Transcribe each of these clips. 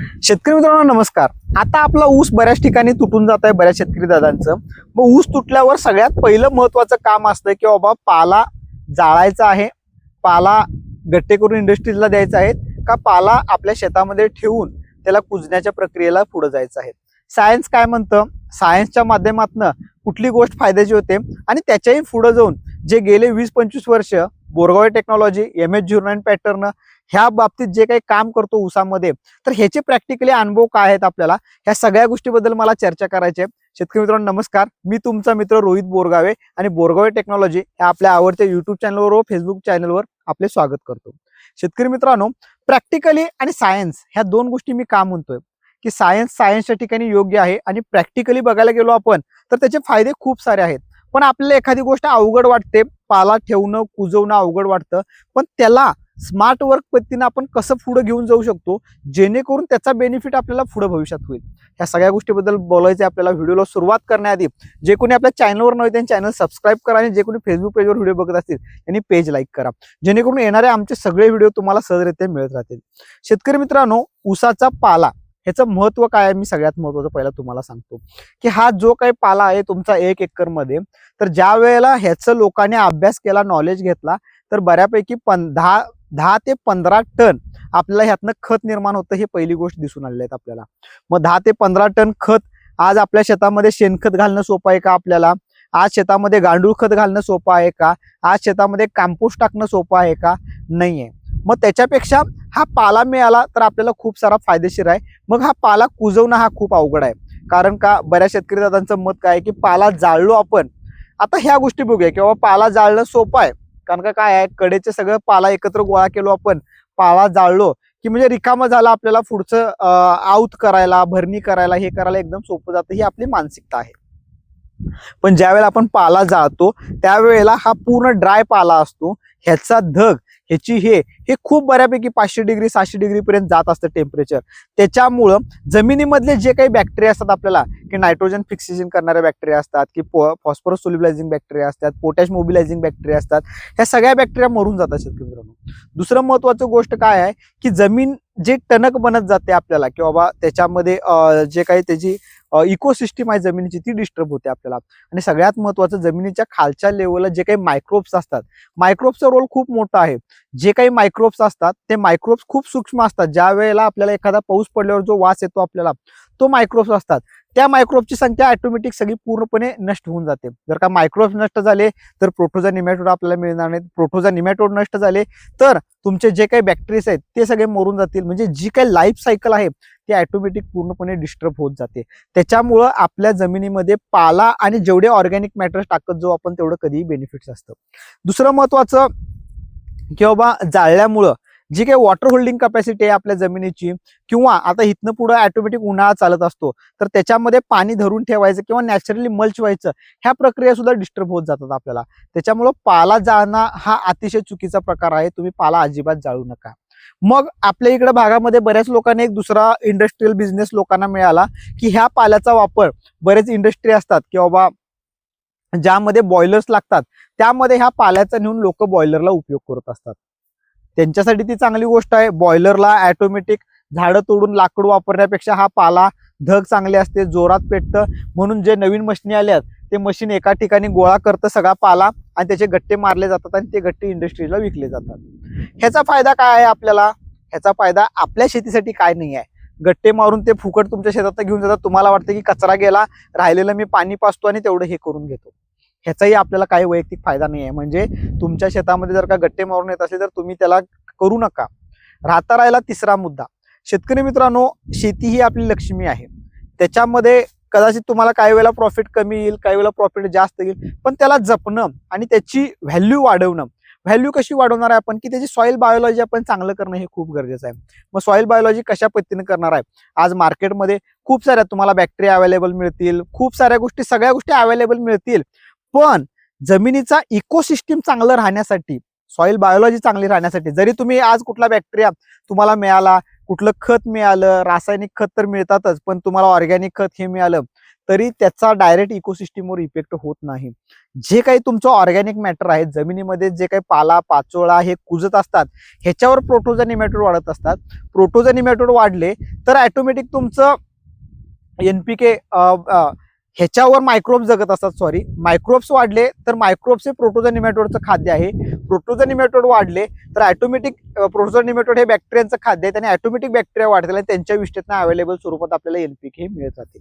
शेतकरी मित्रांनो नमस्कार. आता आपला ऊस बऱ्याच ठिकाणी तुटून जात आहे बऱ्याच शेतकरी दादांचं. मग ऊस तुटल्यावर सगळ्यात पहिलं महत्वाचं काम असतं की बाबा पाला जाळायचा आहे पाला गट्टे करून इंडस्ट्रीजला द्यायचा आहे का पाला आपल्या शेतामध्ये ठेवून त्याला कुजण्याच्या प्रक्रियेला पुढे जायचं आहे. सायन्स काय म्हणतं? सायन्सच्या माध्यमातून कुठली गोष्ट फायद्याची होते आणि त्याच्याही पुढे जाऊन जे गेले वीस पंचवीस वर्ष Borgaon technology M H zero pattern ह्या बाबतीत जे काही काम करतो ऊसामध्ये तर ह्याचे प्रॅक्टिकली अनुभव काय आहेत आपल्याला? ह्या सगळ्या गोष्टीबद्दल मला चर्चा करायची आहे. शेतकरी मित्रांनो नमस्कार. मी तुमचा मित्र रोहित बोरगावे आणि बोरगावे टेक्नॉलॉजी या आपल्या आवडत्या युट्यूब चॅनलवर व फेसबुक चॅनलवर आपले स्वागत करतो. शेतकरी मित्रांनो प्रॅक्टिकली आणि सायन्स ह्या दोन गोष्टी मी का म्हणतोय? की सायन्स सायन्सच्या ठिकाणी योग्य आहे आणि प्रॅक्टिकली बघायला गेलो आपण तर त्याचे फायदे खूप सारे आहेत. पण आपल्याला एखादी गोष्ट अवघड वाटते पाला ठेवणं कुजवणं अवघड वाटतं पण त्याला स्मार्ट वर्क पद्धतीनं आपण कसं पुढं घेऊन जाऊ शकतो जेणेकरून त्याचा बेनिफिट आपल्याला पुढे भविष्यात होईल. ह्या सगळ्या गोष्टीबद्दल बोलायचं आपल्याला व्हिडिओला सुरुवात करण्याआधी जे कोणी आपल्या चॅनलवर नव्हे त्यांनी चॅनल सबस्क्राईब करा आणि जे कोणी फेसबुक पेजवर व्हिडिओ बघत असतील त्यांनी पेज लाईक करा. जेणेकरून येणारे आमचे सगळे व्हिडिओ तुम्हाला सहजरित्या मिळत राहतील. शेतकरी मित्रांनो ऊसाचा पाला ह्याचं महत्त्व काय आहे? मी सगळ्यात महत्वाचं पहिला तुम्हाला सांगतो. की हा जो काही पाला आहे तुमचा एक एकरमध्ये तर ज्या वेळेला ह्याचं लोकांनी अभ्यास केला नॉलेज घेतला तर बऱ्यापैकी पण दहा दहा ते पंधरा टन आपल्याला ह्यातनं खत निर्माण होतं हे पहिली गोष्ट दिसून आलेली आहेत आपल्याला. मग दहा ते पंधरा टन खत आज आपल्या शेतामध्ये शेणखत घालणं सोपं आहे का आपल्याला? आज शेतामध्ये गांडूळ खत घालणं सोपं आहे का? आज शेतामध्ये कांपोस्ट टाकणं सोपं आहे का? नाहीये. मग त्याच्यापेक्षा हा पाला मिळाला तर आपल्याला खूप सारा फायदेशीर आहे. मग हा पाला कुजवणं हा खूप अवघड आहे. कारण का बऱ्याच शेतकरी दादांचं मत काय आहे की पाला जाळलो आपण. आता ह्या गोष्टी बघूया किंवा पाला जाळणं सोपं आहे. कारण का काय आहे कडेचे सगळं पाला एकत्र गोळा केलो आपण पाला जाळलो की म्हणजे रिकामं झालं आपल्याला पुढचं आऊत करायला भरणी करायला हे करायला एकदम सोपं जातं ही आपली मानसिकता आहे. पण ज्यावेळेला आपण पाला जाळतो त्यावेळेला हा पूर्ण ड्राय पाला असतो ह्याचा धग ह्याची हे हे खूप बऱ्यापैकी पाचशे डिग्री सहाशे डिग्री पर्यंत जात असतं टेम्परेचर त्याच्यामुळं जमिनीमधले जे काही बॅक्टेरिया असतात आपल्याला की नायट्रोजन फिक्सेशन करणाऱ्या बॅक्टेरिया असतात की फॉस्फरस सोल्युबलायझिंग बॅक्टेरिया असतात पोटॅश मोबिलायझिंग बॅक्टेरिया असतात ह्या सगळ्या बॅक्टेरिया मरून जातात शेतकरी मित्रांनो. दुसरं महत्वाचं गोष्ट काय आहे की जमीन जे टणक बनत जाते आपल्याला की बाबा त्याच्यामध्ये जे काही त्याची इकोसिस्टीम आहे जमिनीची ती डिस्टर्ब होते आपल्याला. आणि सगळ्यात महत्वाचं जमिनीच्या खालच्या लेवलला जे काही मायक्रोब्स असतात मायक्रोब्सचा रोल खूप मोठा आहे. जे काही मायक्रोब्स असतात ते मायक्रोब्स खूप सूक्ष्म असतात. ज्या वेळेला आपल्याला एखादा पाऊस पडल्यावर जो वास येतो आपल्याला तो मायक्रोब्स असतात. त्या मायक्रोबची संख्या ऑटोमॅटिक सगळी पूर्णपणे नष्ट होऊन जाते. जर का मायक्रोब्स नष्ट झाले तर प्रोटोजा निमॅटोड आपल्याला मिळणार नाहीत. प्रोटोजा निमॅटोड नष्ट झाले तर तुमचे जे काही बॅक्टेरियाज आहेत ते सगळे मरून जातील. म्हणजे जी काही लाईफ सायकल आहे ती ॲटोमॅटिक पूर्णपणे डिस्टर्ब होत जाते. त्याच्यामुळं आपल्या जमिनीमध्ये पाला आणि जेवढे ऑर्गॅनिक मॅटर्स टाकत जाऊ आपण तेवढं कधीही बेनिफिट्स असतं. दुसरं महत्वाचं की बाबा जाळल्यामुळं जी काही वॉटर होल्डिंग कपॅसिटी आहे आपल्या जमिनीची किंवा आता इथनं पुढं ऑटोमॅटिक उन्हाळा चालत असतो तर त्याच्यामध्ये पाणी धरून ठेवायचं किंवा नॅचरली मल्च व्हायचं ह्या प्रक्रिया सुद्धा डिस्टर्ब होत जातात आपल्याला. त्याच्यामुळं पाला जाळणं हा अतिशय चुकीचा प्रकार आहे. तुम्ही पाला अजिबात जाळू नका. मग आपल्या इकडे भागामध्ये बऱ्याच लोकांनी एक दुसरा इंडस्ट्रीयल बिझनेस लोकांना मिळाला की ह्या पाल्याचा वापर बरेच इंडस्ट्री असतात की बाबा ज्यामध्ये बॉयलर्स लागतात त्यामध्ये ह्या पाल्याचा नेऊन लोक बॉयलरला उपयोग करत असतात. त्यांच्यासाठी ती चांगली गोष्ट आहे बॉयलरला ऑटोमॅटिक झाडं तोडून लाकूड वापरण्यापेक्षा हा पाला धग चांगले असते जोरात पेटतं म्हणून जे नवीन मशनी आल्यात ते मशीन एका ठिकाणी गोळा करतं सगळा पाला आणि त्याचे गट्टे मारले जातात आणि ते गट्टे इंडस्ट्रीला विकले जातात. ह्याचा फायदा काय आहे आपल्याला? ह्याचा फायदा आपल्या शेतीसाठी काय नाही आहे. गट्टे मारून ते फुकट तुमच्या शेतात घेऊन जातात. तुम्हाला वाटतं की कचरा गेला राहिलेलं मी पाणी पाचतो आणि तेवढं हे करून घेतो. ह्याचाही आपल्याला काही वैयक्तिक फायदा नाही आहे. म्हणजे तुमच्या शेतामध्ये जर का गट्टे मारून येत असेल तर तुम्ही त्याला करू नका. राहता राहिला तिसरा मुद्दा. शेतकरी मित्रांनो शेती ही आपली लक्ष्मी आहे. त्याच्यामध्ये कदाचित तुम्हाला काही वेळेला प्रॉफिट कमी येईल काही वेळेला प्रॉफिट जास्त येईल पण त्याला जपणं आणि त्याची व्हॅल्यू वाढवणं. व्हॅल्यू कशी वाढवणार आहे आपण? की त्याची सॉईल बायोलॉजी आपण चांगलं करणं हे खूप गरजेचं आहे. मग सॉईल बायोलॉजी कशा पद्धतीने करणार आहे? आज मार्केटमध्ये खूप साऱ्या तुम्हाला बॅक्टेरिया अवेलेबल मिळतील खूप साऱ्या गोष्टी सगळ्या गोष्टी अवेलेबल मिळतील. पण जमिनीचा इकोसिस्टीम चांगलं राहण्यासाठी सॉईल बायोलॉजी चांगली राहण्यासाठी जरी तुम्ही आज कुठला बॅक्टेरिया तुम्हाला मिळाला कुठलं खत मिळालं रासायनिक खत तर मिळतातच पण तुम्हाला ऑर्गॅनिक खत हे मिळालं तरी त्याचा डायरेक्ट इकोसिस्टीमवर इफेक्ट होत नाही. जे काही तुमचं ऑर्गॅनिक मॅटर आहे जमिनीमध्ये जे काही पाला पाचोळा हे कुजत असतात ह्याच्यावर प्रोटोजा निमॅटोड वाढत असतात. प्रोटोजा निमॅटोड वाढले तर ॲटोमॅटिक तुमचं एनपीके ह्याच्यावर मायक्रोब्स जगत असतात सॉरी मायक्रोब्स वाढले तर मायक्रोब्स हे प्रोटोजन निमॅटोडचं खाद्य आहे. प्रोटोजन निमॅटोड वाढले तर ॲटोमॅटिक प्रोटोजन निमॅटोड हे बॅक्टेरियांचं खाद्य आहे. त्याने ॲटोमॅटिक बॅक्टेरिया वाढतील आणि त्यांच्या विष्ठेतनं अवेलेबल स्वरूपात आपल्याला एनपीके हे मिळत जाते.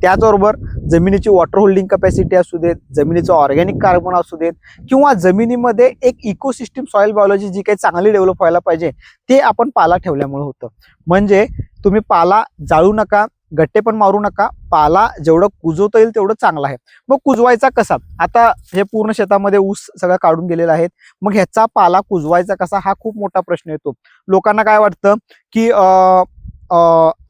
त्याचबरोबर जमिनीची वॉटर होल्डिंग कपॅसिटी असू देत जमिनीचं ऑर्गॅनिक कार्बन असू देत किंवा जमिनीमध्ये एक इकोसिस्टीम सॉइल बायोलॉजी जी काही चांगली डेव्हलप व्हायला पाहिजे ते आपण पाला ठेवल्यामुळे होतं. म्हणजे तुम्ही पाला जाळू नका गट्टे पण मारू नका. पाला जेवढं कुजवता येईल तेवढं चांगलं आहे. मग कुजवायचा कसा? आता हे पूर्ण शेतामध्ये ऊस सगळं काढून गेलेला आहे मग ह्याचा पाला कुजवायचा कसा? हा खूप मोठा प्रश्न येतो. लोकांना काय वाटतं की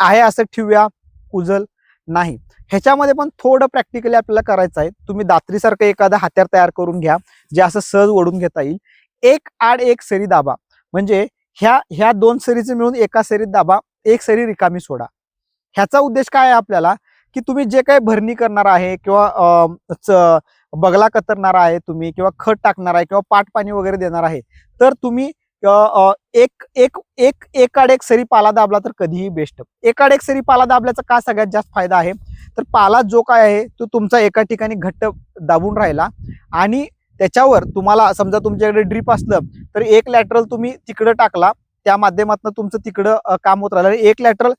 आहे असं ठेवूया कुजल? नाही. ह्याच्यामध्ये पण थोडं प्रॅक्टिकली आपल्याला करायचं आहे. तुम्ही दात्रीसारखं एखादं हात्यार तयार करून घ्या जे असं सहज ओढून घेता येईल. एक आड एक सरी दाबा. म्हणजे ह्या ह्या दोन सरीचे मिळून एका सरीत दाबा. एक सरी रिकामी सोडा. ह्याचा उद्देश काय आहे आपल्याला? की तुम्ही जे काही भरणी करणार आहे किंवा च- बगला कतरणार आहे तुम्ही किंवा खत टाकणार आहे किंवा पाट पाणी वगैरे देणार आहे तर तुम्ही एक एक एक एकाड एक सरी पाला दाबला तर कधीही बेस्ट. एकाड एक सरी पाला दाबल्याचा का सगळ्यात जास्त फायदा आहे? तर पाला जो काय आहे तो तुमचा एका ठिकाणी घट्ट दाबून राहिला आणि त्याच्यावर तुम्हाला समजा तुमच्याकडे ड्रीप असलं तर एक लॅटरल तुम्ही तिकडं टाकला त्या माध्यमातून तुमचं तिकडं काम होत राहिलं. एक लॅटरल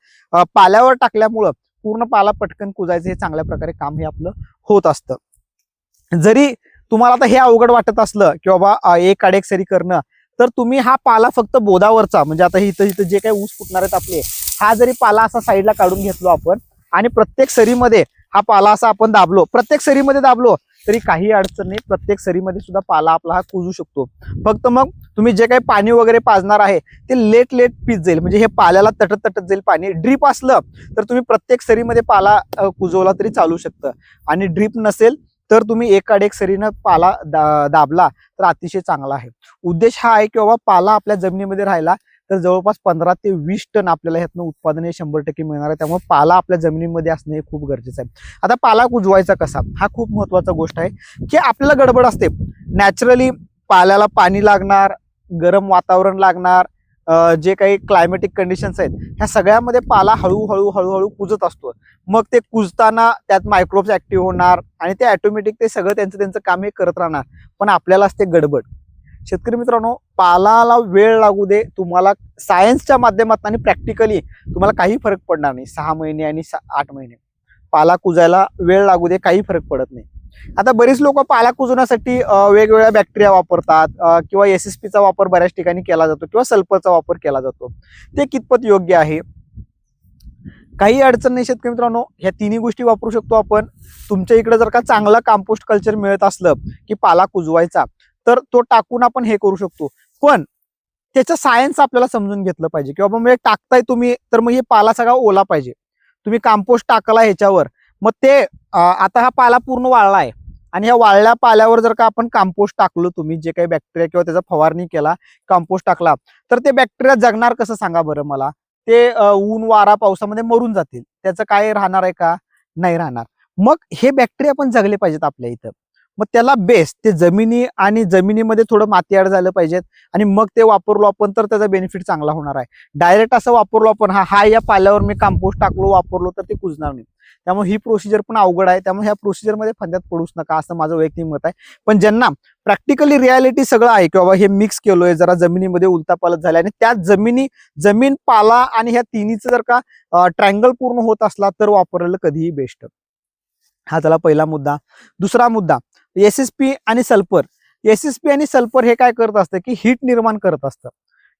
पाल्यावर टाकल्यामुळं पूर्ण पाला पटकन कुजायचं हे चांगल्या प्रकारे काम हे आपलं होत असतं. जरी तुम्हाला आता हे अवघड वाटत असलं की बाबा एक आडेक सरी करणं तर तुम्ही हा पाला फक्त बोधावरचा म्हणजे आता इथं इथं जे काही ऊस फुटणार आहेत आपले हा जरी पाला असा साईडला काढून घेतलो आपण आणि प्रत्येक सरीमध्ये हा पाला असा आपण दाबलो प्रत्येक सरीमध्ये दाबलो तरी काही अडचण नाही प्रत्येक सरीमध्ये सुद्धा पाला आपला हा कुजू शकतो. फक्त मग तुम्ही जे काही पाणी वगैरे पाजणार आहे ते लेट लेट पीत जाईल म्हणजे हे पाल्याला तटत तटत जाईल पाणी. ड्रीप असलं तर तुम्ही प्रत्येक सरीमध्ये पाला कुजवला तरी चालू शकतं. आणि ड्रीप नसेल तर तुम्ही एकाड एक सरीनं पाला दा, दाबला तर अतिशय चांगला आहे. उद्देश हा आहे की बाबा पाला आपल्या जमिनीमध्ये राहिला तर जवळपास पंधरा ते वीस टन आपल्याला ह्यातनं उत्पादन हे शंभर टक्के मिळणार आहे. त्यामुळे पाला आपल्या जमिनीमध्ये असणं हे खूप गरजेचं आहे. आता पाला कुजवायचा कसा? हा खूप महत्त्वाचा गोष्ट आहे की आपल्याला गडबड असते. नॅचरली पाल्याला पाणी लागणार गरम वातावरण लागणार जे काही क्लायमॅटिक कंडिशन्स आहेत ह्या सगळ्यामध्ये पाला हळूहळू हळूहळू कुजत असतो. मग ते कुजताना त्यात मायक्रोब्स ऍक्टिव्ह होणार आणि ते ऑटोमॅटिक ते सगळं त्यांचं त्यांचं काम हे करत राहणार. पण आपल्यालाच ते गडबड. शेतकरी मित्रांनो पालाला वेळ लागू दे. तुम्हाला सायन्सच्या माध्यमातून आणि प्रॅक्टिकली तुम्हाला काही फरक पडणार नाही. सहा महिने आणि सा- आठ महिने. पाला कुजायला वेळ लागू दे काही फरक पडत नाही. आता बरीच लोक पाला कुजवण्यासाठी वेगवेगळ्या बॅक्टेरिया वापरतात किंवा एस एस पीचा वापर बऱ्याच ठिकाणी केला जातो किंवा सल्फरचा वापर केला जातो. ते कितपत योग्य आहे? काही अडचण नाही शेतकरी मित्रांनो. ह्या तिन्ही गोष्टी वापरू शकतो आपण. तुमच्या इकडे जर का चांगला कंपोस्ट कल्चर मिळत असलं की पाला कुजवायचा तर तो टाकून आपण हे करू शकतो. पण त्याचं सायन्स आपल्याला समजून घेतलं पाहिजे. किंवा मग टाकताय तुम्ही तर मग हे पाला सगळा ओला पाहिजे. तुम्ही कंपोस्ट टाकला ह्याच्यावर. मग ते आता हा पाला पूर्ण वाळला आहे. आणि ह्या वाळल्या पाल्यावर जर का आपण कंपोस्ट टाकलो तुम्ही जे काही बॅक्टेरिया किंवा त्याचा फवारणी केला कंपोस्ट टाकला तर ते बॅक्टेरिया जगणार कसं सांगा बरं मला? ते ऊन वारा पावसामध्ये मरून जातील. त्याचं काय राहणार आहे का? नाही राहणार. मग हे बॅक्टेरिया पण जगले पाहिजेत आपल्या इथं. मग त्याला बेस्ट ते जमिनी आणि जमिनीमध्ये थोडं मातीआड झालं पाहिजेत. आणि मग ते वापरलो आपण तर त्याचा बेनिफिट चांगला होणार आहे. डायरेक्ट असं वापरलो आपण हा हा या पाल्यावर मी कंपोस्ट टाकलो वापरलो तर ते कुजणार नाही. त्यामुळे ही प्रोसिजर पण अवघड आहे. त्यामुळे ह्या प्रोसिजरमध्ये फंद्यात पडूच नका असं माझं वैयक्तिक मत आहे. पण ज्यांना प्रॅक्टिकली रियालिटी सगळं आहे की बाबा हे मिक्स केलोय जरा जमिनीमध्ये उलतापालत झाले आणि त्या जमिनी जमीन पाला आणि ह्या तिन्हीचं जर का ट्रँगल पूर्ण होत असला तर वापरलेलं कधीही बेस्ट हा झाला पहिला मुद्दा. दुसरा मुद्दा. एस एस पी आणि सल्फर एस एस पी आणि सल्फर हे काय करत असतं की हीट निर्माण करत असतं.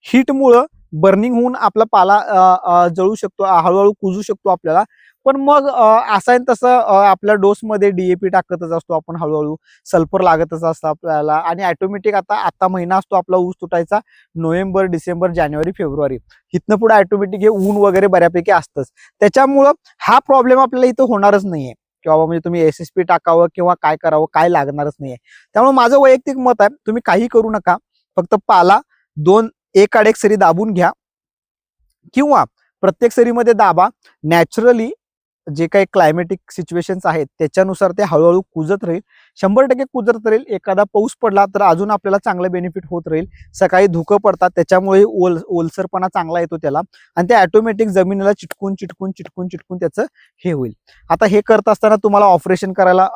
हीटमुळं बर्निंग होऊन आपला पाला जळू शकतो हळूहळू कुजू शकतो आपल्याला. पण मग अं, असं आहे तसं आपल्या डोसमध्ये डीएपी टाकतच असतो आपण हळूहळू. सल्फर लागतच असतं आपल्याला. आणि ऑटोमॅटिक आता आता महिना असतो आपला ऊस तुटायचा. नोव्हेंबर डिसेंबर जानेवारी फेब्रुवारी. इथनं पुढे ऑटोमॅटिक हे ऊन वगैरे बऱ्यापैकी असतंच. त्याच्यामुळं हा प्रॉब्लेम आपल्याला इथं होणारच नाहीये. किंवा म्हणजे तुम्ही एस एस पी टाकावं किंवा काय करावं काय लागणारच नाहीये. त्यामुळे माझं वैयक्तिक मत आहे तुम्ही काही करू नका. फक्त पाला दोन एक आड एक सरी दाबून घ्या. किंवा प्रत्येक सरीमध्ये दाबा. नॅचरली जे काही क्लायमेटिक सिच्युएशन्स आहेत त्याच्यानुसार ते हळूहळू कुजत राहील. शंभर टक्के कुदरत राहील. एखादा पाऊस पडला तर अजून आपल्याला चांगलं बेनिफिट होत राहील. सकाळी धुकं पडतात त्याच्यामुळे ओल ओलसरपणा चांगला येतो त्याला. आणि ते ऑटोमॅटिक जमिनीला चिटकून चिटकून चिटकून चिटकून त्याचं हे होईल. आता हे करत असताना तुम्हाला ऑपरेशन करायला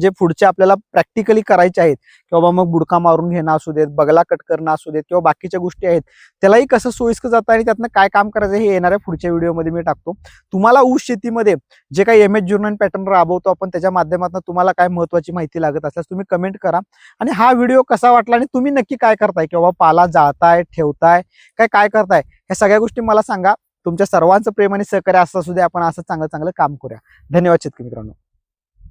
जे पुढचे आपल्याला प्रॅक्टिकली करायचे आहेत किंवा मग बुडका मारून घेणं असू देत बगला कट करणं असू देत किंवा बाकीच्या गोष्टी आहेत त्यालाही कसं सोयीस्कर जातं आणि त्यातनं काय काम करायचं हे येणाऱ्या पुढच्या व्हिडिओमध्ये मी टाकतो. तुम्हाला ऊस शेतीमध्ये जे काही एम एच जुर्नन पॅटर्न राबवतो आपण त्याच्या माध्यमातून तुम्हाला काय महत्वाची माहिती लागत असल्यास तुम्ही कमेंट करा. आणि हा व्हिडिओ कसा वाटला आणि तुम्ही नक्की काय करताय? किंवा पाला जाळताय ठेवताय काय काय करताय? ह्या सगळ्या गोष्टी मला सांगा. तुमच्या सर्वांचं प्रेम आणि सहकार्य असं असू दे आपण असं चांगलं चांगलं काम करूया. धन्यवाद शेतकरी मित्रांनो.